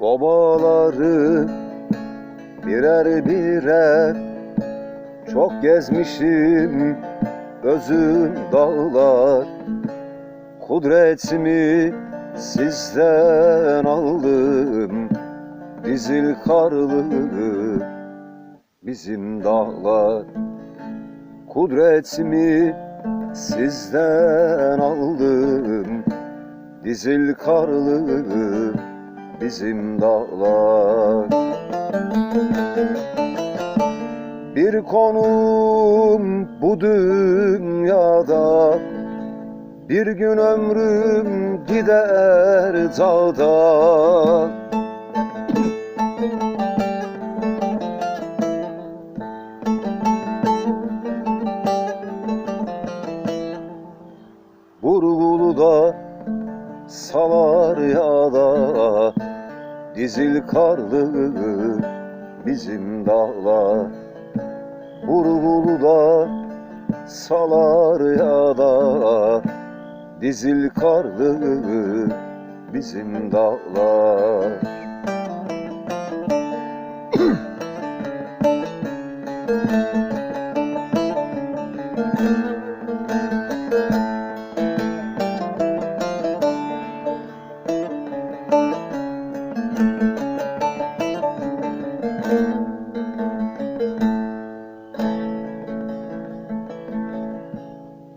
Babaları birer birer Çok gezmişim özüm dağlar. Kudretimi sizden aldım. Dizil karlı bizim dağlar. Kudretimi sizden aldım. Dizil karlı bizim dağlar Bir konum bu dünyada. Bir gün ömrüm gider dağda. Vurgulu da salar ya da Dizil karlı bizim dağlar Vurgulu da salar ya da Dizil karlı bizim dağlar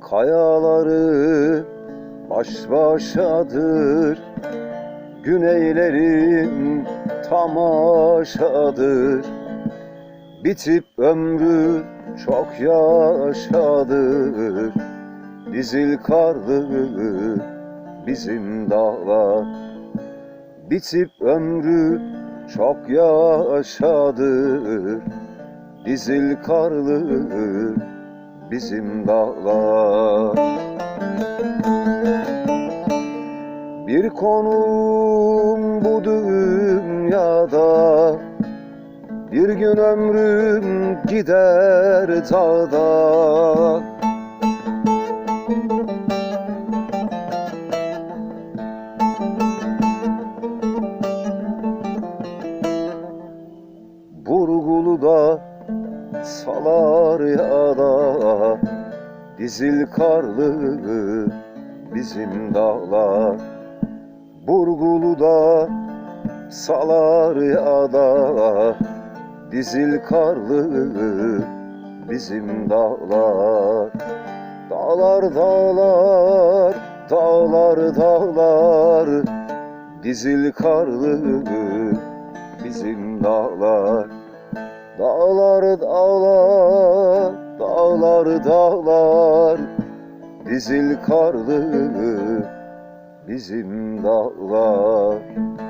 Kayaları baş başadır. Güneylerin tamaşadır Bitip ömrü çok yaşadır. Dizil karlı bizim dağlar. Bitip ömrü çok yaşadır. Dizil karlı bizim dağlar. Bir konum bu dünyada Bir gün ömrüm gider dağda Dizil karlı bizim dağlar Burgulu da salar ya da Dizil karlı bizim dağlar. Dağlar dağlar dağlar dağlar. Dizil karlı bizim dağlar. Dağlar dağlar, Dağlar dağlar dizil karlı bizim dağlar. Müzik